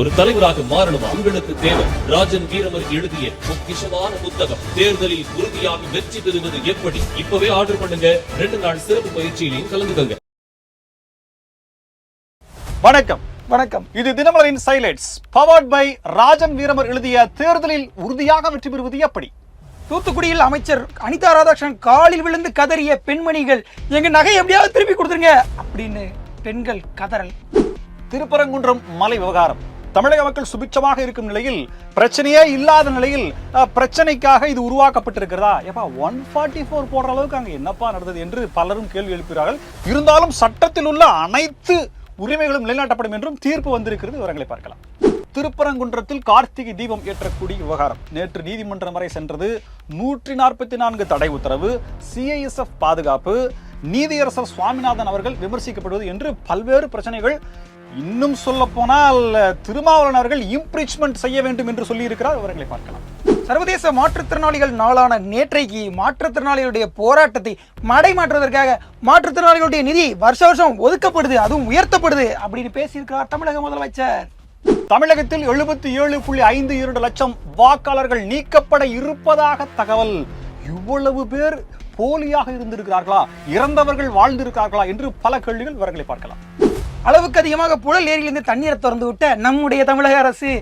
ஒரு தலைவராக மாறணும் உங்களுக்கு தேவை. ராஜன் வீரமர் எழுதிய பொக்கிஷமான புத்தகம். தேர்தலில் உறுதியாக வெற்றி பெறுவது எப்படி? இப்பவே ஆர்டர் பண்ணுங்க. ரெண்டு நாள் சிறப்பு பயிற்சியிலையும் கலந்துக்கங்க. வணக்கம். வணக்கம். இது தினமலரின் சைலைட்ஸ். பவர்ட் பை ராஜன் வீரமர் எழுதிய தேர்தலில் உறுதியாக வெற்றி பெறுவது எப்படி? தூத்துக்குடியில் அமைச்சர் அனிதா ராதாகிருஷ்ணன் காலில் விழுந்து கதறிய பெண்மணிகள் எங்க நகை எப்படியாவது திருப்பி கொடுத்துருங்க அப்படின்னு பெண்கள் கதறல். திருப்பரங்குன்றம் மலை விவகாரம். தமிழக மக்கள் சுபிட்சமாக இருக்கும் நிலையில் பிரச்சனையே இல்லாத நிலையில் பிரச்சனைக்காக இது உருவாக்கப்பட்டிருக்கிறதா? ஏப்பா ஒன் ஃபார்ட்டி ஃபோர் போடுற அளவுக்கு அங்க என்னப்பா நடந்தது என்று பலரும் கேள்வி எழுப்புகிறார்கள். இருந்தாலும் சட்டத்தில் உள்ள அனைத்து உரிமைகளும் நிலைநாட்டப்படும் என்றும் தீர்ப்பு வந்திருக்கிறது. விவரங்களை பார்க்கலாம். திருப்பரங்குன்றத்தில் கார்த்திகை தீபம் ஏற்றக்கூடிய விவகாரம். நேற்று நீதிமன்றம் வரை சென்றது நூற்றி நாற்பத்தி நான்கு தடை உத்தரவு சிஐஎஸ்எஃப் பாதுகாப்பு நீதியரசர் சுவாமிநாதன் அவர்கள் விமர்சிக்கப்படுவது என்று பல்வேறு பிரச்சனைகள் இன்னும் சொல்ல போனால் திருமாவளவன் அவர்கள் இம்ப்ரீச்மெண்ட் செய்ய வேண்டும் என்று சொல்லியிருக்கிறார். விவரங்களை பார்க்கலாம். சர்வதேச மாற்றுத்திறனாளிகள் நாளான நேற்றைக்கு மாற்றுத்திறனாளிகளுடைய போராட்டத்தை மடை மாற்றுவதற்காக மாற்றுத்திறனாளிகளுடைய நிதி வருஷ வருஷம் ஒதுக்கப்படுது அதுவும் உயர்த்தப்படுது அப்படின்னு பேசியிருக்கிறார் தமிழக முதலமைச்சர். தமிழகத்தில் எழுபத்தி ஏழு புள்ளி ஐந்து இரண்டு லட்சம் வாக்காளர்கள் நீக்கப்பட இருப்பதாக தகவல். இவ்வளவு பேர் போலியாக இருந்திருக்கிறார்களா? இறந்தவர்கள் வாழ்ந்திருக்கிறார்களா? என்று பல கேள்விகள் விவரங்களை பார்க்கலாம். அளவுக்கு அதிகமாக புழல் ஏரியிலிருந்து தண்ணீரை திறந்து விட்ட நம்முடைய தமிழக அரசு.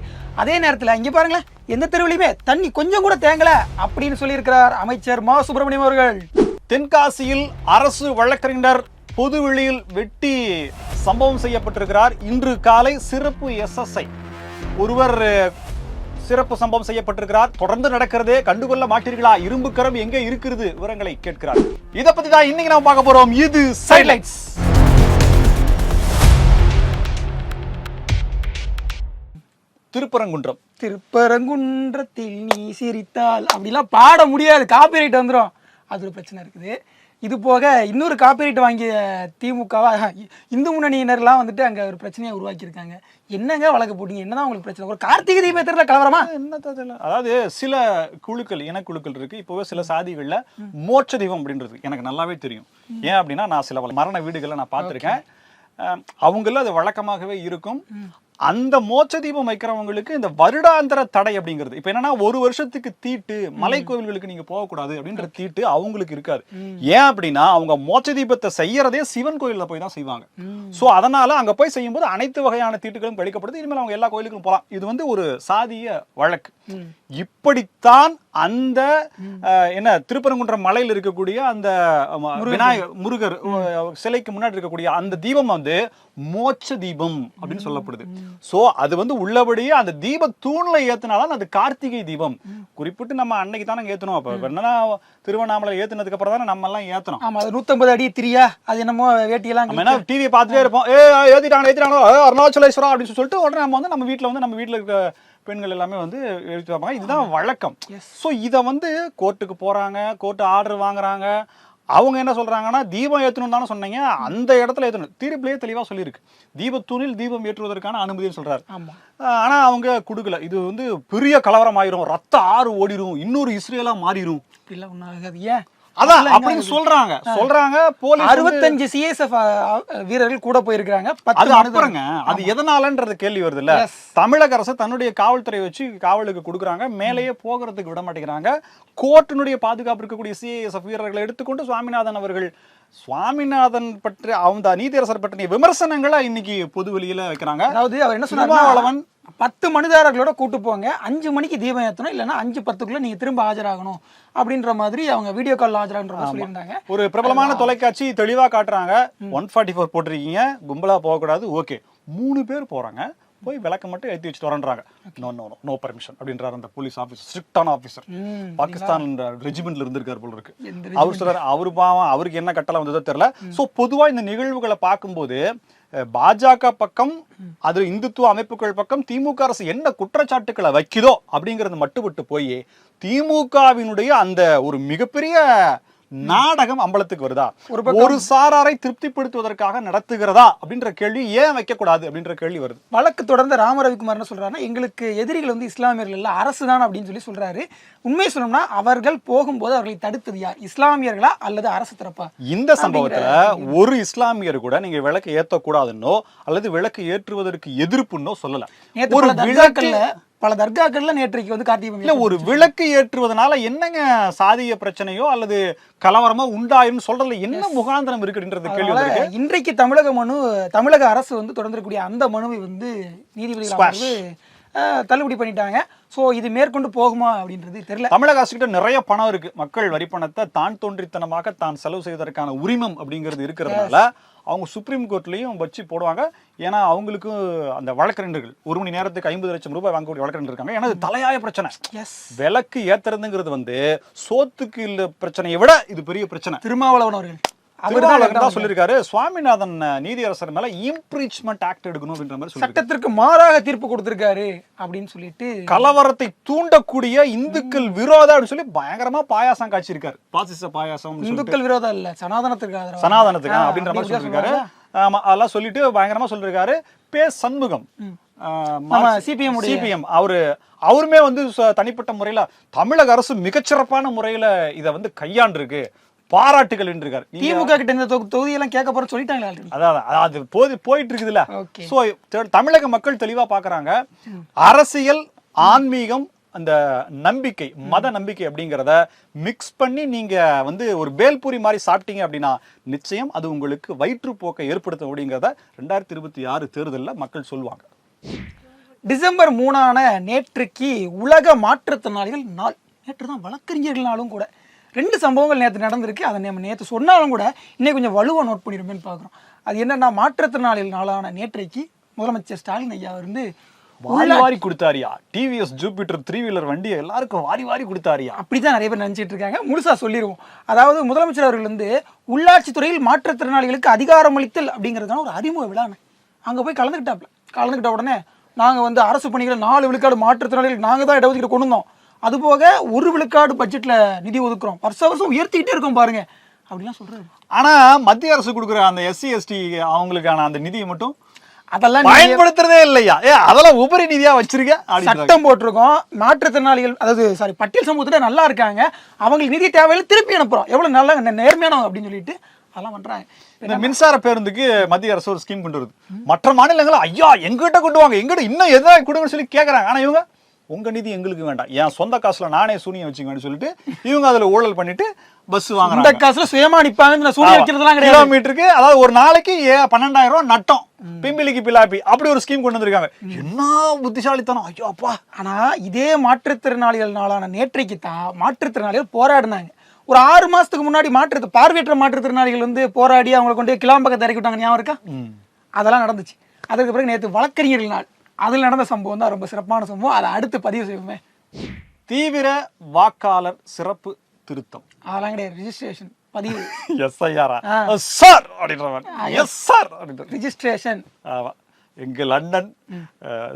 அதே நேரத்தில் இங்கே பாருங்களேன் எந்த தெருவிலையுமே தண்ணி கொஞ்சம் கூட தேங்கல அப்படின்னு சொல்லியிருக்கிறார் அமைச்சர் மா. சுப்பிரமணியம் அவர்கள். தென்காசியில் அரசு வழக்கறிஞர் பொதுவெளியில் வெட்டி சம்பவம் செய்யப்பட்டிருக்கிறார். இன்று காலை சிறப்பு எஸ்எஸ்ஐ ஒருவர் சிறப்பு சம்பவம் செய்யப்பட்டிருக்கிறார். தொடர்ந்து நடக்கிறதே கண்டுகொள்ள மாட்டீர்களா? இரும்பு கரம் எங்கே இருக்கிறது? விவரங்களை கேட்கிறார். இதை பத்தி தான் இன்னைக்கு நாம் பார்க்க போறோம். இது சைட்லைட்ஸ் திருப்பரங்குன்றம். திருப்பரங்குன்றத்தில் நீ சிரித்தால். அப்படிலாம் பாட முடியாது. காப்பிரைட் வந்துடும் அது ஒரு பிரச்சனை இருக்குது. இது போக இன்னொரு காப்பிரைட் வாங்கிய திமுகவா இந்து முன்னணியினர்லாம் வந்துட்டு அங்கே ஒரு பிரச்சனையை உருவாக்கியிருக்காங்க. என்னங்க வழக்கு போட்டீங்க? என்னதான் உங்களுக்கு பிரச்சனை? ஒரு கார்த்திகை தீபத்தில் கலவரமா? என்ன தெரியல அதாவது சில குழுக்கள் இனக்குழுக்கள் இருக்கு. இப்போவே சில சாதிகள்ல மோட்ச தீபம் அப்படின்றது எனக்கு நல்லாவே தெரியும். ஏன் அப்படின்னா நான் சில மரண வீடுகளை நான் பார்த்திருக்கேன். அஹ், அவங்கள அது வழக்கமாகவே இருக்கும். அந்த மோட்ச தீபம் வைக்கிறவங்களுக்கு இந்த வருடாந்திர தடை அப்படிங்கிறது. இப்ப என்னன்னா ஒரு வருஷத்துக்கு தீட்டு மலை கோவில்களுக்கு நீங்க போகக்கூடாது அப்படின்ற தீட்டு அவங்களுக்கு இருக்காது. ஏன் அப்படின்னா அவங்க மோட்ச தீபத்தை செய்யறதே சிவன் கோயில்ல போய் தான் செய்வாங்க. சோ அதனால அங்க போய் செய்யும்போது அனைத்து வகையான தீட்டுகளும் கழிக்கப்படுது இனிமேல் அவங்க எல்லா கோயிலுக்கும் போலாம். இது வந்து ஒரு சாதிய வழக்கு. இப்படித்தான் அந்த என்ன திருப்பரங்குன்றம் மலையில் இருக்கக்கூடிய அந்த விநாயகர் முருகர் சிலைக்கு முன்னாடி இருக்கக்கூடிய அந்த தீபம் வந்து மோட்ச தீபம் அப்படின்னு சொல்லப்படுது. சோ அது வந்து உள்ளபடியே அந்த தீப தூண்ல ஏத்துனாதான் அது கார்த்திகை தீபம். குறிப்பிட்டு நம்ம அன்னைக்கு தானே ஏத்தணும் அப்ப என்னன்னா திருவண்ணாமலை ஏத்துனதுக்கு அப்புறம் தானே நம்ம எல்லாம் ஏத்தணும் ஆமா அது நூத்தம்பது அடி திரியா அது என்னமோ வேட்டியெல்லாம் நம்ம என்ன டிவியை பார்த்துட்டே இருப்போம். ஏ ஏத்திட்டாங்க ஏத்திட்டாங்க ஏ, அருணாச்சலேஸ்வரா அப்படின்னு சொல்லிட்டு உடனே நம்ம வந்து நம்ம வீட்ல வந்து நம்ம வீட்ல இருக்க பெண்கள் எல்லாமே வந்து எழுதி வைப்பாங்க இதுதான் வழக்கம். ஸோ இதை வந்து கோர்ட்டுக்கு போறாங்க கோர்ட்டு ஆர்டர் வாங்குறாங்க. அவங்க என்ன சொல்றாங்கன்னா தீபம் ஏற்றணும் தானே சொன்னீங்க. அந்த இடத்துல ஏற்றணும் தீர்ப்பிலேயே தெளிவா சொல்லியிருக்கு. தீபத்தூணில் தீபம் ஏற்றுவதற்கான அனுமதின்னு சொல்றாரு. ஆமா. ஆஹ் ஆனா அவங்க கொடுக்கல. இது வந்து பெரிய கலவரம் ஆயிரும் ரத்த ஆறு ஓடிரும். இன்னொரு இஸ்ரேலா மாறிடும் இப்படிலாம் ஒன்றும் ஆகாது. ஏன்? அதான் அப்படின்னு சொல்றாங்க. சொல்றாங்க போலீஸ் அறுபத்தஞ்சு சிஎஸ்எஃப் வீரர்கள் கூட போயிருக்கிறாங்க. அது மனிதர்கள். அப்புறங்க. அது எதனாலன்றது கேள்வி வருது இல்ல. தமிழக அரசு தன்னுடைய காவல்துறை வச்சு காவலுக்கு கொடுக்குறாங்க. மேலேயே போகிறதுக்கு விட மாட்டேங்கிறாங்க. கோர்ட்டினுடைய பாதுகாப்பு இருக்கக்கூடிய சிஐஎஸ்எஃப் வீரர்களை எடுத்துக்கொண்டு சுவாமிநாதன் அவர்கள் சுவாமிநாதன் பற்றி அந்த நீதியரசர் பற்றிய விமர்சனங்களை இன்னைக்கு பொது வெளியில வைக்கிறாங்க. அதாவது அவர் என்ன சொன்னார் பத்து மனுதாரர்களோட கூட்டு போங்க. அஞ்சு மணிக்கு தீபம் ஏற்றணும் இல்லைன்னா அஞ்சு பத்துக்குள்ள நீங்க திரும்ப ஆஜராகணும். அப்படின்ற மாதிரி அவங்க வீடியோ கால் ஆஜராகன்ற மாதிரி சொல்லியிருந்தாங்க. ஒரு பிரபலமான தொலைக்காட்சி தெளிவா காட்டுறாங்க. ஒன் ஃபார்ட்டி ஃபோர் போட்டிருக்கீங்க. கும்பலா போகக்கூடாது. ஓகே. மூணு பேர் போறாங்க. போய் விளக்க மட்டும் ஏற்றி வச்சுட்டு வரன்றாங்க. நோ நோ நோ பர்மிஷன் அப்படின்றாரு அந்த போலீஸ் ஆஃபீஸர் ஸ்ட்ரிக்டான ஆஃபீஸர் பாகிஸ்தான் ரெஜிமெண்ட்ல இருந்திருக்காரு போல இருக்கு. அவர் சொல்றாரு அவரு பாவம் அவருக்கு என்ன கட்டளை வந்ததோ தெரியல. சோ பொதுவா இந்த நிகழ்வுகளை பார்க்கும்போது பாஜக பக்கம் அது இந்துத்துவ அமைப்புகள் பக்கம் திமுக அரசு என்ன குற்றச்சாட்டுக்களை வைக்குதோ அப்படிங்கிறது மட்டுப்பட்டு போய் திமுகவினுடைய அந்த ஒரு மிகப்பெரிய நாடகம் அம்பலத்துக்கு வருதா? ஒரு சாராரை திருப்திப்படுத்துவதற்காக நடத்துகிறதா? அப்படின்ற கேள்வி ஏன் வைக்கக்கூடாது? அப்படின்ற கேள்வி வருது. வழக்கு தொடர்ந்த ராம ரவிக்குமார் என்ன சொல்றாருன்னா எங்களுக்கு எதிரிகள் வந்து இஸ்லாமியர்கள் இல்ல அரசு தான் அப்படின்னு சொல்லி சொல்றாரு. உண்மை சொல்லணும்னா அவர்கள் போகும்போது அவர்களை தடுத்தது யார்? இஸ்லாமியர்களா அல்லது அரசு தரப்பா? இந்த சம்பவத்துல ஒரு இஸ்லாமியர் கூட நீங்க விளக்கு ஏத்தக்கூடாதுன்னோ அல்லது விளக்கு ஏற்றுவதற்கு எதிர்ப்புன்னோ சொல்லல. நேற்று ஒரு பல விளக்கு தர்காக்கள்ல பல தர்காக்கள்ல நேற்றைக்கு வந்து கார்த்திகை இல்ல ஒரு விளக்கு ஏற்றுவதனால என்னங்க சாதிய பிரச்சனையோ அல்லது கலவரமோ உண்டாயும் சொல்றதுல என்ன முகாந்திரம் இருக்குன்றது கேள்வி இன்றைக்கு தமிழக மனு தமிழக அரசு வந்து தொடர்ந்திருக்கக்கூடிய அந்த மனுவை வந்து நீதிபதிகள். அமர்வு அஹ், தள்ளுபடி பண்ணிட்டாங்க. சோ இது மேற்கொண்டு போகுமா அப்படின்றது தெரியல. தமிழக அரசு கிட்ட நிறைய பணம் இருக்கு. மக்கள் வரி பணத்தை தான் தோன்றித்தனமாக தான் செலவு செய்வதற்கான உரிமம் அப்படிங்கிறது இருக்கிறதுனால அவங்க சுப்ரீம் கோர்ட்லயும் வச்சு போடுவாங்க. ஏன்னா அவங்களுக்கு அந்த வழக்கறிஞர்கள் ஒரு மணி நேரத்துக்கு ஐம்பது லட்சம் ரூபாய் வாங்கக்கூடிய வழக்கறிஞர் இருக்காங்க. ஏன்னா இது தலையாய பிரச்சனை. எஸ் விளக்கு ஏத்துறதுங்கிறது வந்து சோத்துக்கு இல்ல பிரச்சனையை விட இது பெரிய பிரச்சனை. திருமாவளவன் அவர்கள். திருமாவளவன் தான் சொல்லியிருக்காரு சுவாமிநாதன் நீதியரசர் மேல இம்ப்ரீச்மெண்ட் ஆக்ட் எடுக்கணும் அப்படின்ற மாதிரி சட்டத்திற்கு மாறாக தீர்ப்பு கொடுத்திருக்காரு அப்படின்னு சொல்லிட்டு கலவரத்தை தூண்டக்கூடிய இந்துக்கள் விரோத அப்படின்னு சொல்லி பயங்கரமா பாயாசம் காய்ச்சிருக்காரு. பாசிச பாயாசம் இந்துக்கள் விரோதம் இல்ல சனாதனத்திற்கு சனாதனத்துக்கு அப்படின்ற மாதிரி சொல்லியிருக்காரு. ஆமா அதெல்லாம் சொல்லிட்டு பயங்கரமா சொல்லியிருக்காரு பே சண்முகம். உடைய- சிபிஎம் அவரு அவருமே வந்து தனிப்பட்ட முறையில தமிழக அரசு மிகச்சிறப்பான முறையில இத வந்து கையாண்டிருக்கு. பாராட்டுகள் இருக்காரு நீங்க திமுக கிட்ட இந்த தொகு- தொகுதியெல்லாம் கேட்க போறேன்னு சொல்லிட்டாங்களா அதான். அது போது போயிட்டு இருக்குதுல்ல தெ- தமிழக மக்கள் தெளிவா பாக்குறாங்க. அரசியல் ஆன்மீகம் அந்த நம்பிக்கை மத நம்பிக்கை அப்படிங்கிறத மிக்ஸ் பண்ணி நீங்க வந்து ஒரு பேல்பூரி மாதிரி சாப்பிட்டீங்க அப்படின்னா நிச்சயம் அது உங்களுக்கு வயிற்றுப்போக்கை ஏற்படுத்தும் அப்படிங்கிறத ரெண்டாயிரத்தி இருபத்தி ஆறு தேர்தலில் மக்கள் சொல்லுவாங்க. டிசம்பர் மூணான நேற்றுக்கு உலக மாற்றுத்திறனாளிகள் நாள். நேற்று தான் வழக்கறிஞர்கள் நாளும் கூட ரெண்டு சம்பவங்கள் நேற்று நடந்திருக்கு. அதை நம்ம நேற்று சொன்னாலும் கூட இன்னைக்கு கொஞ்சம் வலுவாக நோட் பண்ணிடுமேன்னு பார்க்குறோம். அது என்னன்னா மாற்றுத்திறனாளிகள் நாளான நேற்றைக்கு முதலமைச்சர் ஸ்டாலின் ஐயா வந்து வாரி வாரி கொடுத்தாரியா? டிவிஎஸ் ஜூபிட்டர் த்ரீ வீலர் வண்டியை எல்லாருக்கும் வாரி வாரி கொடுத்தாரியா? அப்படிதான் நிறைய பேர் நினைச்சிட்டு இருக்காங்க. முழுசா சொல்லிடுவோம் அதாவது முதலமைச்சர் அவர்கள் வந்து உள்ளாட்சித் துறையில் மாற்றுத்திறனாளிகளுக்கு அதிகாரம் அளித்தல் அப்படிங்கிறதுக்கான ஒரு அறிமுக விழான்னு அங்க போய் கலந்துக்கிட்டாப்ல. கலந்துக்கிட்ட உடனே நாங்க வந்து அரசு பணிகளை நாலு விழுக்காடு மாற்றுத்திறனாளிகள் நாங்க தான் இடஒதுக்கீடு கொண்டு வந்தோம். அது போக ஒரு விழுக்காடு பட்ஜெட்ல நிதி ஒதுக்குறோம். வருஷ வருஷம் உயர்த்திக்கிட்டே இருக்கோம் பாருங்க. அப்படிலாம் சொல்றாரு. ஆனா மத்திய அரசு கொடுக்குற அந்த எஸ்சி எஸ்டி அவங்களுக்கான அந்த நிதியை மட்டும் அதெல்லாம் பயன்படுத்துறதே இல்லையா? ஏ அதெல்லாம் உபரி நிதியா வச்சிருக்க. சட்டம் போட்டிருக்கோம். மாற்றுத்திறனாளிகள் அதாவது சாரி பட்டியல் சமூகத்துல நல்லா இருக்காங்க. அவங்களுக்கு நிதி தேவையில்லை திருப்பி அனுப்புறோம். எவ்வளவு நல்ல நேர்மையானவங்க அப்படின்னு சொல்லிட்டு அதெல்லாம் பண்றாங்க. இந்த மின்சார பேருந்துக்கு மத்திய அரசு ஒரு ஸ்கீம் கொண்டு வருது. மற்ற மாநிலங்கள் ஐயா எங்கிட்ட கொண்டு வாங்க. எங்கிட்ட இன்னும் எதாவது கொடுங்கன்னு சொல்லி கேக்குறாங்க. ஆனா இவங்க உங்க நிதி எங்களுக்கு வேண்டாம். என் சொந்த காசுல நானே சூனியம் வச்சுக்கவேன்னு சொல்லிட்டு இவங்க அதுல ஊழல் பண்ணிட்டு பஸ் இந்த வாங்குறாங்க காசுல சுயமா நிப்பாங்க சூரிய வைக்கிறதுலாம் கிடையாது. கிலோமீட்டருக்கு அதாவது ஒரு நாளைக்கு பன்னெண்டாயிரம் ரூபாய் நட்டம். பிம்பிலிக்கு பிலாப்பி. அப்படி ஒரு ஸ்கீம் கொண்டு வந்திருக்காங்க. என்ன புத்திசாலித்தனம். ஐயோ அப்பா. ஆனா இதே மாற்றுத்திறனாளிகள் நாளான நேற்றைக்கு தான் மாற்றுத்திறனாளிகள் போராடினாங்க. ஒரு ஆறு மாசத்துக்கு முன்னாடி மாற்று பார்வையற்ற மாற்றுத்திறனாளிகள் வந்து போராடி அவங்களை கொண்டு கிளாம்பக்கத்தை இறக்கி விட்டாங்க. ஞாபகம் இருக்கா? அதெல்லாம் நடந்துச்சு. அதுக்கு பிறகு நேற்று வழக்கறிஞர்கள் நாள். அதில் நடந்த சம்பவம் தான் ரொம்ப சிறப்பான சம்பவம். அதை அடுத்து பதிவு செய்வோமே. தீவிர வாக்காளர் சிறப்பு திருத்தம். அதெல்லாம் கிடையாது. ரிஜிஸ்ட்ரேஷன் பதிவு. எஸ்ஐஆரா சார் அப்படின்றவன். எஸ் சார் அப்படின்ற ரிஜிஸ்ட்ரேஷன் ஆமா. எங்க லண்டன்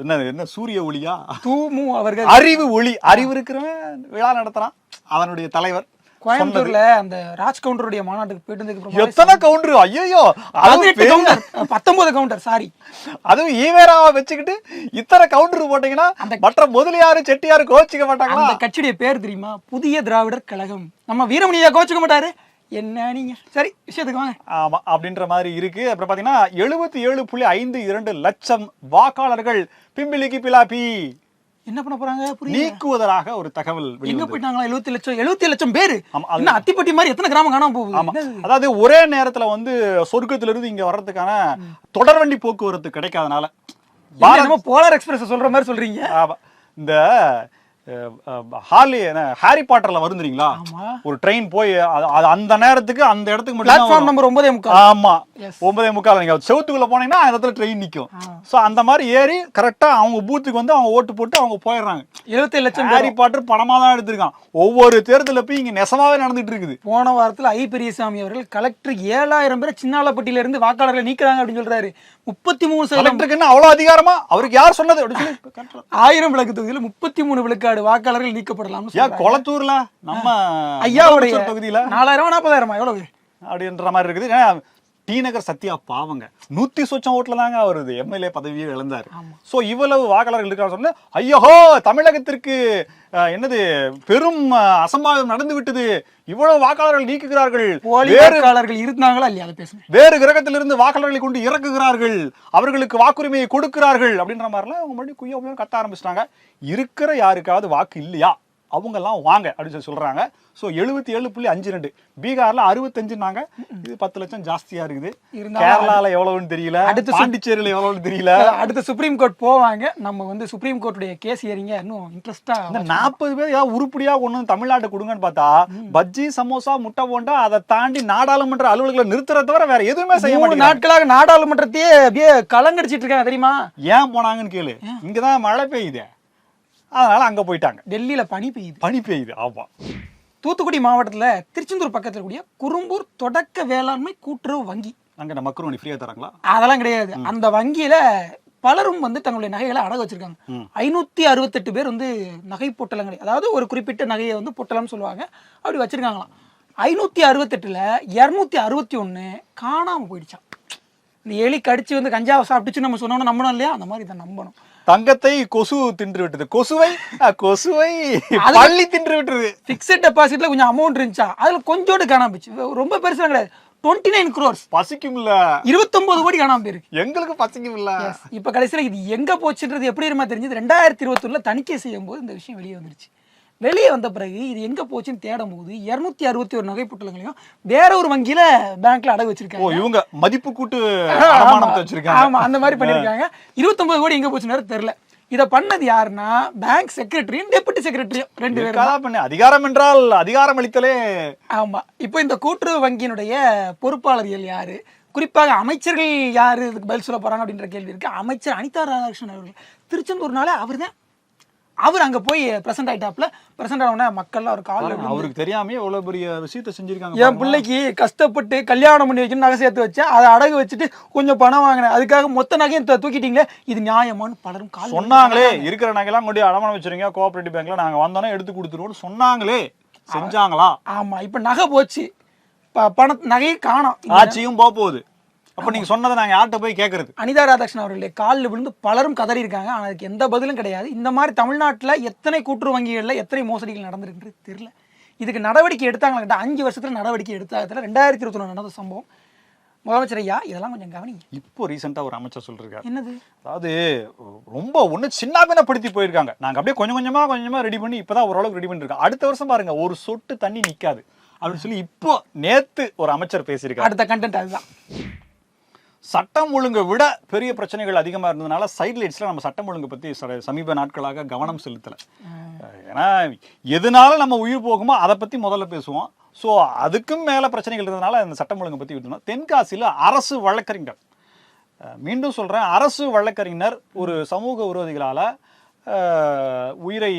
என்ன என்ன சூரிய ஒளியா? தூமு அவர்கள். அறிவு ஒளி. அறிவு இருக்கிறவன் விழா நடத்துறான். அவனுடைய தலைவர். கோயம்புத்தூர்ல அந்த ராஜ் கவுண்டருடைய மாநாட்டுக்கு போயிட்டு அப்புறம் எத்தனை கவுண்டர்? ஐயோ கவுண்டர். பத்தொன்பது கவுண்டர் சாரி அதுவும் ஈவேராவை வச்சுக்கிட்டு இத்தனை கவுண்டர் போட்டீங்கன்னா மற்ற முதலியாரு செட்டியாரு கோச்சிக்க மாட்டாங்களா? அந்த கட்சியுடைய பேர் தெரியுமா? புதிய திராவிடர் கழகம். நம்ம வீரமணியா கோச்சுக்க மாட்டாரு. என்ன நீங்க? சரி விஷயத்துக்கு வாங்க. ஆமா அப்படின்ற மாதிரி இருக்கு. அப்புறம் பாத்தீங்கன்னா எழுபத்தி ஏழு புள்ளி ஐந்து இரண்டு லட்சம் வாக்காளர்கள் பிம்பிலிக்கு பிலாப்பி. என்ன பண்ண போறாங்க? புரியல. நீக்குவதாக ஒரு தகவல் எங்க. போயிட்டாங்களா? எழுபத்தி லட்சம் எழுபத்தி லட்சம் பேரு. என்ன அத்திப்பட்டி மாதிரி எத்தனை கிராமம் காணாம போகுது? அதாவது ஒரே நேரத்துல வந்து சொர்க்கத்துல இருந்து இங்க வர்றதுக்கான தொடர்வண்டி போக்குவரத்து கிடைக்காதனால. என்னமோ போலார் எக்ஸ்பிரஸ் சொல்ற மாதிரி சொல்றீங்க. இந்த ஹார்லி என்ன, ஹாரி பாட்டர்ல ஆமா. ஒரு ட்ரெயின் போய் அந்த நேரத்துக்கு அந்த இடத்துக்கு மட்டும் பிளாட்ஃபார்ம் நம்பர் ஒன்பதே முக்கால். ஆமா. ஒன்பதே முக்கால். நீங்க செவுத்துக்குள்ள போனீங்கன்னா அந்த இடத்துல ட்ரெயின் நிக்கும். சோ அந்த மாதிரி ஏறி கரெக்டா அவங்க பூத்துக்கு வந்து அவங்க ஓட்டு போட்டு அவங்க போயிடுறாங்க. எழுபத்தி லட்சம் ஹாரி பாட்டர் படமா தான் எடுத்திருக்கான். ஒவ்வொரு தேர்தல போய் இங்க நெசமாவே நடந்துட்டு இருக்குது. போன வாரத்துல ஐ. பெரியசாமி அவர்கள் கலெக்டர் ஏழாயிரம் பேரை சின்னாலப்பட்டியில இருந்து வாக்காளர்களை நீக்குறாங்க அப்படின்னு சொல்றாரு. முப்பத்தி மூணு கலெக்டருக்கு என்ன அவ்வளவு அதிகாரமா? அவருக்கு யார் சொன்னது? ஆயிரம் விளக்கு தொகுதியில் முப்பத்தி மூணு விழுக்காடு விழுக்காடு வாக்காளர்கள் நீக்கப்படலாம்னு ஏன். கொளத்தூர்ல நம்ம ஐயாவுடைய தொகுதியில நாலாயிரமா நாற்பதாயிரமா எவ்வளவு? அப்படின்ற மாதிரி இருக்குது. டி நகர் சத்யா பாவங்க. நூத்தி சொச்சம் ஓட்டுல தாங்க அவர் எம்எல்ஏ பதவியை இழந்தாரு. சோ இவ்வளவு வாக்காளர்கள் இருக்காங்க சொன்ன ஐயோ தமிழகத்திற்கு என்னது பெரும் அசம்பாவிதம் நடந்து விட்டது இவ்வளவு வாக்காளர்கள் நீக்குகிறார்கள். போலி வேறு வாக்காளர்கள் இருந்தாங்களா இல்லையா? அதை பேசுங்க. வேறு கிரகத்திலிருந்து வாக்காளர்களை கொண்டு இறக்குகிறார்கள். அவர்களுக்கு வாக்குரிமையை கொடுக்கிறார்கள். அப்படின்ற மாதிரிலாம் அவங்க மறுபடியும் குய்ய கத்த ஆரம்பிச்சிட்டாங்க. இருக்கிற யாருக்காவது வாக்கு இல்லையா? அவங்க எல்லாம் வாங்க அப்படின்னு சொல்லி சொல்றாங்க. ஸோ எழுபத்தி ஏழு புள்ளி அஞ்சு ரெண்டு. பீகார்ல அறுபத்தஞ்சுனாங்க இது பத்து லட்சம் ஜாஸ்தியா இருக்குது. இருந்தாலும் கேரளால எவ்வளவுன்னு தெரியல. அடுத்து சு- பாண்டிச்சேரியில எவ்வளவுன்னு தெரியல. அடுத்த சுப்ரீம் கோர்ட் போவாங்க. நம்ம வந்து சுப்ரீம் கோர்ட்டுடைய கேஸ் ஏறிங்க. இன்னும் இன்ட்ரெஸ்டா இந்த நாற்பது பேர் ஏதாவது உருப்படியா கொண்டு வந்து தமிழ்நாட்டை கொடுங்கன்னு பார்த்தா பஜ்ஜி சமோசா முட்டை போண்டா அதை தாண்டி நாடாளுமன்ற அலுவலர்களை நிறுத்துறத தவிர வேற எதுவுமே செய்ய மூணு மாட்டேங்கிறாங்க. நாட்களாக நாடாளுமன்றத்தையே அப்படியே கலங்கடிச்சிட்டு இருக்காங்க தெரியுமா? ஏன் போனாங்கன்னு கேளு. இங்கதான் மழை பெய்யுது. அதனால அங்க போயிட்டாங்க. டெல்லியில பனி பெய்யுது. பனி பெய்யுது ஆமா. தூத்துக்குடி மாவட்டத்துல திருச்செந்தூர் பக்கத்துல கூடிய குறும்பூர் தொடக்க வேளாண்மை கூட்டுறவு வங்கி. அங்க நம்ம மக்ரோனி ஃப்ரீயா தராங்களா? அதெல்லாம் கிடையாது. அந்த வங்கியில பலரும் வந்து தங்களுடைய நகைகளை அடகு வச்சிருக்காங்க. ஐநூத்தி அறுபத்தெட்டு பேர் வந்து நகை பொட்டலங்கள் அதாவது ஒரு குறிப்பிட்ட நகையை வந்து பொட்டலம்னு சொல்லுவாங்க. அப்படி வச்சிருக்காங்களாம். ஐநூத்தி அறுபத்தெட்டுல இருநூத்தி அறுபத்தி ஒண்ணு காணாம போயிடுச்சான் இந்த எலி கடிச்சு வந்து கஞ்சாவை சாப்பிட்டுச்சு நம்ம சொன்னோம்னா நம்பணும் இல்லையா? அந்த மாதிரி இதை நம்பணும். தங்கத்தை கொசு தின்று விட்டது. கொசுவை கொசுவை பள்ளி தின்று விட்டுருது ஃபிக்ஸட் டெபாசிட்ல கொஞ்சம் அமௌண்ட் இருந்துச்சா? அதுல கொஞ்சோண்டு காணாம போச்சு. ரொம்ப பெருசுலாம் கிடையாது. டுவெண்ட்டி நைன் க்ரோர்ஸ் பசிக்கும்ல. இருபத்தொன்பது கோடி காணாம போயிருக்கு. எங்களுக்கு பசிக்கும்ல. இப்ப கடைசியில இது எங்க போச்சுன்றது எப்படி தெரியுமா தெரிஞ்சது? ரெண்டாயிரத்தி இருபத்தொன்னுல தணிக்கை செய்யும் போது இந்த விஷயம் வெளியே வந்துருச்சு. வெளியே வந்த பிறகு இது எங்க போச்சுன்னு தேடும் போது இருநூத்தி அறுபத்தி ஒரு நகை புட்டலங்களையும் வேற ஒரு வங்கியில பேங்க்ல அடகு வச்சிருக்காங்க. இவங்க மதிப்பு கூட்டு வச்சிருக்காங்க. ஆமா அந்த மாதிரி பண்ணிருக்காங்க. இருபத்தொன்பது கோடி எங்க போச்சுன்னு தெரியல. இத பண்ணது யாருன்னா பேங்க் செக்ரட்டரியும் டெபுட்டி செக்ரட்டரியும் ரெண்டு பேரும் பண்ணு? அதிகாரம் என்றால் அதிகாரம் அளித்தலே. ஆமா. இப்போ இந்த கூட்டுறவு வங்கியினுடைய பொறுப்பாளர்கள் யாரு? குறிப்பாக அமைச்சர்கள் யாரு? இதுக்கு பதில் சொல்ல போறாங்க அப்படின்ற கேள்வி இருக்கு. அமைச்சர் அனிதா ராதாகிருஷ்ணன் அவர்கள். திருச்செந்தூர்னால அவர் தான் அவர் அங்க போய் பிரசன்ட் ஆயிட்டாப்ல பிரசன்ட் ஆனவுடனே மக்கள்லாம் ஒரு கால் அவருக்கு தெரியாம எவ்வளவு பெரிய விஷயத்தை செஞ்சிருக்காங்க என். பிள்ளைக்கு கஷ்டப்பட்டு கல்யாணம் பண்ணி வைக்கணும் நகை சேர்த்து வச்சேன். அதை அடகு வச்சுட்டு கொஞ்சம் பணம் வாங்கினேன். அதுக்காக மொத்த நகையும் தூக்கிட்டீங்களே இது நியாயமான்னு பலரும் கால் சொன்னாங்களே இருக்கிற நகைலாம் கொண்டு அடமானம் வச்சிருங்க கோஆபரேட்டிவ் பேங்க்ல நாங்க வந்தோன்னே எடுத்து கொடுத்துருவோம் சொன்னாங்களே. செஞ்சாங்களா? ஆமா இப்ப நகை போச்சு. பண நகையை காணோம். ஆட்சியும் போக போகுது. அப்ப நீங்க சொன்னதை நாங்க யார்கிட்ட போய் கேக்குறது? அனிதா ராதாகிருஷ்ணன் அவர்களுடைய காலில் விழுந்து பலரும் கதறி இருக்காங்க ஆனால் அதுக்கு எந்த பதிலும் கிடையாது. இந்த மாதிரி தமிழ்நாட்டில் எத்தனை கூட்டுறவு வங்கிகளில் எத்தனை மோசடிகள் நடந்திருக்குன்றது தெரியல. இதுக்கு நடவடிக்கை எடுத்தாங்களா கேட்டா அஞ்சு வருஷத்துல நடவடிக்கை எடுத்தாங்கத்தில் ரெண்டாயிரத்தி இருபத்தி ஒன்று நடந்த சம்பவம். முதலமைச்சர் ஐயா இதெல்லாம் கொஞ்சம் கவனிங்க. இப்போ ரீசெண்டா ஒரு அமைச்சர் சொல்லிருக்காரு. என்னது? அதாவது ரொம்ப ஒண்ணு சின்னாபின்னப்படுத்தி போயிருக்காங்க. நாங்க அப்படியே கொஞ்சம் கொஞ்சமா கொஞ்சமா ரெடி பண்ணி இப்பதான் ஓரளவுக்கு ரெடி பண்ணிருக்கோம் அடுத்த வருஷம் பாருங்க ஒரு சொட்டு தண்ணி நிக்காது. அப்படின்னு சொல்லி இப்போ நேத்து ஒரு அமைச்சர் பேசியிருக்காரு. அடுத்த கண்டென்ட் அதுதான். சட்டம் ஒழுங்கை விட பெரிய பிரச்சனைகள் அதிகமா இருந்ததுனால சைட் லைட்ஸ்ல நம்ம சட்டம் ஒழுங்கு பத்தி ச- சமீப நாட்களாக கவனம் செலுத்தல. ஏன்னா எதனால நம்ம உயிர் போகுமோ அதை பத்தி முதல்ல பேசுவோம். ஸோ அதுக்கும் மேல பிரச்சனைகள் இருந்ததுனால இந்த சட்டம் ஒழுங்கை பத்தி விட்டுருந்தோம். தென்காசியில அரசு வழக்கறிஞர் மீண்டும் சொல்றேன் அரசு வழக்கறிஞர் ஒரு சமூக விரோதிகளால உயிரை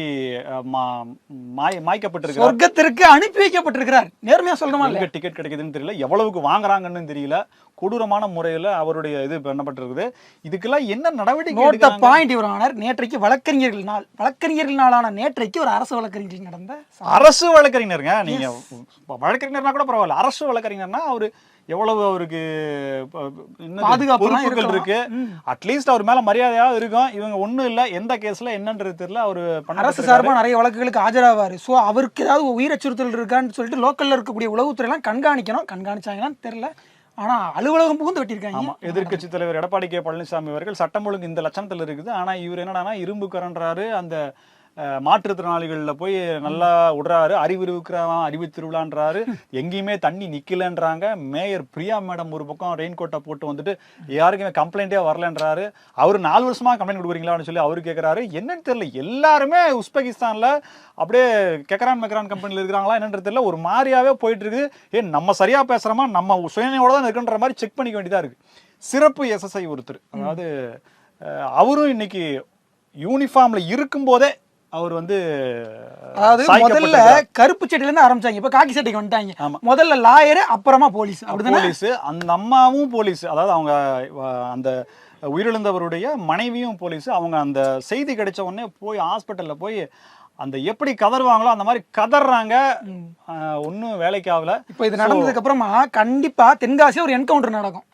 மாய்க்கப்பட்டிருக்கிறார். சொர்க்கத்திற்கு அனுப்பி வைக்கப்பட்டிருக்கிறார். நேர்மையா எங்க டிக்கெட் கிடைக்குதுன்னு தெரியல. எவ்வளவுக்கு வாங்குறாங்கன்னு தெரியல. கொடூரமான முறையில அவருடைய இது பண்ணப்பட்டிருக்குது. இதுக்கெல்லாம் என்ன நடவடிக்கை? பாயிண்ட் இவர் ஆனார் நேற்றைக்கு வழக்கறிஞர்கள் நாள் வழக்கறிஞர்கள் நாளான நேற்றைக்கு ஒரு அரசு வழக்கறிஞர்கள் நடந்த. அரசு வழக்கறிஞருங்க? நீங்க வழக்கறிஞர்னா கூட பரவாயில்ல. அரசு வழக்கறிஞர்னா அவரு எவ்வளவு அவருக்கு ப- என்னது, பாதுகாப்புலாம் பொறுப்புகள் இருக்கு. அட்லீஸ்ட் அவர் மேல மரியாதையாவது இருக்கும். இவங்க ஒண்ணும் இல்ல. எந்த கேஸ்ல என்னன்றது தெரியல. அவரு அரசு பண்ணப்பட்டிருக்காரு. சார்பா நிறைய வழக்குகளுக்கு ஆஜராவாரு. ஸோ அவருக்கு ஏதாவது உயிர் அச்சுறுத்தல் இருக்கான்னு சொல்லிட்டு லோக்கல்ல இருக்கக்கூடிய உளவுத்துறையெல்லாம் கண்காணிக்கணும். கண்காணிச்சாங்களான்னு தெரியல. ஆனா அலுவலகம் புகுந்து வெட்டியிருக்காங்க. ஆமா எதிர்க்கட்சி தலைவர் எடப்பாடி கே பழனிசாமி அவர்கள் சட்டம் ஒழுங்கு இந்த லட்சணத்துல இருக்குது. ஆனா இவர் என்னடானா இரும்பு கரன்றாரு அந்த மாற்றுத்திறனாளிகளில் போய் நல்லா விடுறாரு அறிவிருக்கிறவன் அறிவு திருவிழான்றாரு. எங்கேயுமே தண்ணி நிற்கலன்றாங்க மேயர் பிரியா மேடம் ஒரு பக்கம் ரெயின் கோட்டை போட்டு வந்துட்டு யாருக்குமே கம்ப்ளைண்டே வரலன்றாரு. அவர் நாலு வருஷமாக கம்ப்ளைண்ட் கொடுக்குறீங்களான்னு சொல்லி அவரு கேட்குறாரு என்னன்னு தெரியல. எல்லாருமே உஸ்பெகிஸ்தானில் அப்படியே கெக்கரான் மெக்கரான் கம்பெனியில் இருக்கிறாங்களா என்னன்றது தெரியல. ஒரு மாதிரியாவே போயிட்டு இருக்குது ஏன் நம்ம சரியாக பேசுகிறோமா நம்ம சுயநினைவோட தான் இருக்குன்ற மாதிரி செக் பண்ணிக்க வேண்டியதாக இருக்குது சிறப்பு எஸ்எஸ்ஐ ஒருத்தர். அதாவது அவரும் இன்னைக்கு யூனிஃபார்மில் இருக்கும்போதே அவர் வந்து அதாவது முதல்ல. கருப்பு சட்டையில இருந்து ஆரம்பிச்சாங்க. இப்ப காக்கி சட்டைக்கு வந்துட்டாங்க. ஆமா. முதல்ல லாயர் அப்புறமா போலீஸ். அப்படிதானே? போலீஸ். அந்த அம்மாவும் போலீஸ். அதாவது அவங்க அந்த உயிரிழந்தவருடைய மனைவியும் போலீஸ். அவங்க அந்த செய்தி கிடைச்ச உடனே போய் ஹாஸ்பிட்டல்ல போய் அந்த எப்படி கதறுவாங்களோ அந்த மாதிரி கதறாங்க ஒன்றும் வேலைக்கு ஆகல. இப்போ இது நடந்ததுக்கு அப்புறமா கண்டிப்பா தென்காசியா ஒரு என்கவுண்டர் நடக்கும்.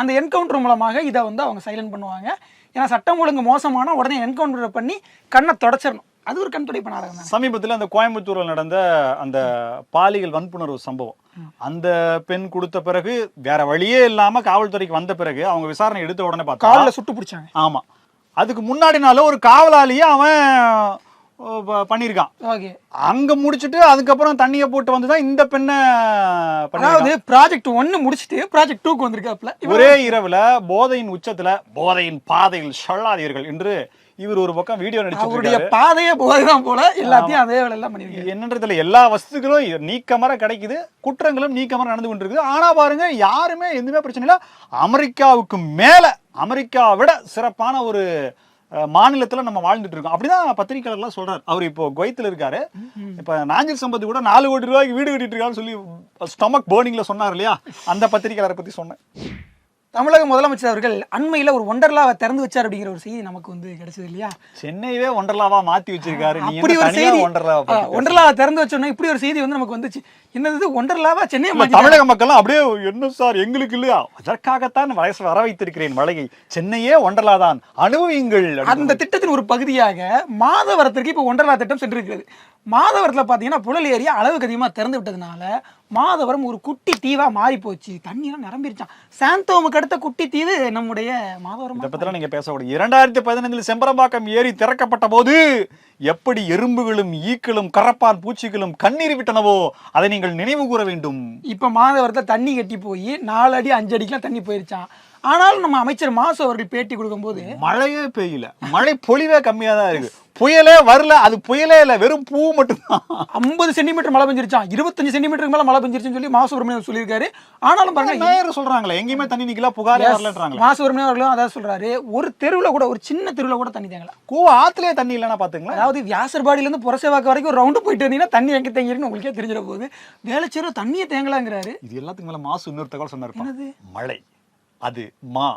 அந்த என்கவுண்டர் மூலமாக இதை வந்து அவங்க சைலண்ட் பண்ணுவாங்க. ஏன்னா சட்டம் ஒழுங்கு மோசமானா உடனே என்கவுண்டர் பண்ணி கண்ணை தொடச்சிடணும் அது ஒரு கண் துடைப்பு நாடகம் தான். சமீபத்தில் அந்த கோயம்புத்தூர்ல நடந்த அந்த பாலியல் வன்புணர்வு சம்பவம். அந்த பெண் கொடுத்த பிறகு வேற வழியே இல்லாம காவல்துறைக்கு வந்த பிறகு அவங்க விசாரணை எடுத்த உடனே பார்த்தா காலில் சுட்டு பிடிச்சாங்க. ஆமா. அதுக்கு முன்னாடி நாள் ஒரு காவலாளியே அவன் பண்ணியிருக்கான் ஓகே. அங்க முடிச்சிட்டு அதுக்கப்புறம் தண்ணியை போட்டு வந்துதான் இந்த பெண்ணை. அதாவது ப்ராஜெக்ட் ஒன்னு முடிச்சிட்டு ப்ராஜெக்ட் டூக்கு வந்திருக்காப்ல ஒரே இரவுல போதையின் உச்சத்துல போதையின் பாதையில் சொல்லாதீர்கள் என்று இவர் ஒரு பக்கம் வீடியோ நடிச்சிட்டு அவருடைய பாதையே போதைதான் போல எல்லாத்தையும் அதே வேலை எல்லாம் பண்ணிருக்காரு. என்னன்றதுல எல்லா வஸ்துக்களும் நீக்கமர கிடைக்குது குற்றங்களும் நீக்கமர நடந்து கொண்டிருக்குது. ஆனா பாருங்க யாருமே எதுவுமே பிரச்சனை இல்ல. அமெரிக்காவுக்கு மேல அமெரிக்காவை விட சிறப்பான ஒரு மாநிலத்துல நம்ம வாழ்ந்துட்டு இருக்கோம். அப்படிதான் பத்திரிகையாளர்லாம் சொல்றாரு. அவர் இப்போ குவைத்தில் இருக்காரு. இப்ப நாஞ்சில் சம்பத் கூட நாலு கோடி ரூபாய்க்கு வீடு கட்டிட்டு இருக்காருன்னு சொல்லி ஸ்டொமக் பேர்னிங்ல சொன்னார் இல்லையா? அந்த பத்திரிகையாளரை பத்தி சொன்னேன். தமிழக முதலமைச்சர் அவர்கள் அண்மையில ஒரு ஒண்டர்லாவை திறந்து வச்சார் அப்படிங்கிற ஒரு செய்தி நமக்கு வந்து கிடைச்சது இல்லையா? சென்னையவே ஒண்டர்லாவா மாத்தி வச்சிருக்காரு. அப்படி ஒரு செய்தி ஒண்டர்லாவா திறந்து வச்சோன்னா இப்படி ஒரு செய்தி வந்து நமக்கு வந்துச்சு. என்னது ஒண்டர்லாவா சென்னை தமிழக மக்கள் அப்படியே என்ன சார்? எங்களுக்கு இல்லையா? அதற்காகத்தான் வயசு வர வைத்திருக்கிறேன் மழையை. சென்னையே ஒண்டர்லாதான் அனுபவியுங்கள். அந்த திட்டத்தின் ஒரு பகுதியாக மாதவரத்திற்கு இப்போ ஒண்டர்லா திட்டம் சென்றிருக்கிறது. மாதவரத்தில் பார்த்தீங்கன்னா புழல் ஏரியா அளவுக்கு அதிகமாக திறந்து விட்டதுனால மாதவரம் ஒரு குட்டி தீவா மாறி போச்சு. தண்ணியெல்லாம் நிரம்பிருச்சான் சாந்தோமுக்கு அடுத்த குட்டி தீவு நம்முடைய மாதவரம் இதை பத்திலாம் நீங்க பேசக்கூடாது. இரண்டாயிரத்தி பதினைந்தில் செம்பரம்பாக்கம் ஏரி திறக்கப்பட்ட போது எப்படி எறும்புகளும் ஈக்களும் கரப்பான் பூச்சிகளும் கண்ணீர் விட்டனவோ அதை நீங்கள் நினைவு கூற வேண்டும். இப்போ மாதவரத்தில் தண்ணி கட்டி போய் நாலு அடி அஞ்சு அடிக்கெலாம் தண்ணி போயிருச்சான் ஆனாலும் நம்ம அமைச்சர் மாசு அவர்கள் பேட்டி கொடுக்கும்போது மழையே பெய்யல. மழை பொழிவே கம்மியா தான் இருக்கு. புயலே வரல. அது புயலே இல்ல. வெறும் பூ மட்டும்தான். ஐம்பது சென்டிமீட்டர் மழை பெஞ்சிருச்சான் இருபத்தஞ்சு சென்டிமீட்டருக்கு மேல மழை பெஞ்சிருச்சுன்னு சொல்லி மாசுபிரமணியம் சொல்லியிருக்காரு. ஆனாலும் பாருங்க மேயர் சொல்றாங்களே? எங்கேயுமே தண்ணி நிக்கல. புகாரே வரலன்றாங்களே. மாசுபிரமணியம் அவர்களும் அதான் சொல்றாரு. ஒரு தெருவுல கூட ஒரு சின்ன தெருவுல கூட தண்ணி தேங்கல. கூவ ஆத்துலயே தண்ணி இல்லைன்னா பாத்துங்களேன். அதாவது வியாசர்பாடியில இருந்து புறசேவாக்கு வரைக்கும் ஒரு ரவுண்டு போயிட்டு வந்தீங்கன்னா தண்ணி எங்க தேங்கிருக்குன்னு உங்களுக்கே தெரிஞ்சிட போகுது. வேலைச்சேரும் தண்ணியே தேங்கலாங்கிறாரு. இது எல்லாத்துக்கும் மேல மாசு இன்னொரு தகவல் சொன்னார்? மழை. அது மா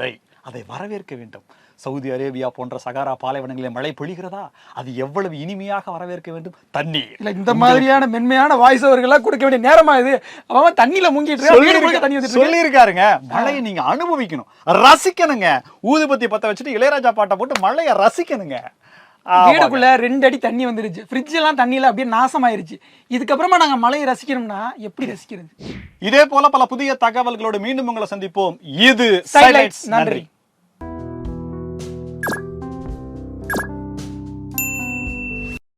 ழை அதை வரவேற்க வேண்டும். சவுதி அரேபியா போன்ற சகாரா பாலைவனங்களில் மழை பொழிகிறதா? அது எவ்வளவு இனிமையாக வரவேற்க வேண்டும்? தண்ணீர். இல்ல இந்த மாதிரியான மென்மையான வாய்ஸ் அவர்கள்லாம் கொடுக்க வேண்டிய நேரமா இது? அவன் தண்ணியில முங்கிட்டு தண்ணி. சொல்லியிருக்காருங்க. மழையை நீங்க அனுபவிக்கணும். ரசிக்கணுங்க. ஊதுபத்தி பத்த வச்சுட்டு இளையராஜா பாட்டை போட்டு மழையை ரசிக்கணுங்க. வீடுக்குள்ள ரெண்டு அடி தண்ணி வந்துருச்சு. ஃப்ரிட்ஜ் எல்லாம் தண்ணியில அப்படியே நாசமாயிருச்சு. இதுக்கப்புறமா நாங்க மழையை ரசிக்கணும்னா எப்படி ரசிக்கிறது? இதே போல பல புதிய தகவல்களோடு மீண்டும் உங்களை சந்திப்போம். இது. நன்றி.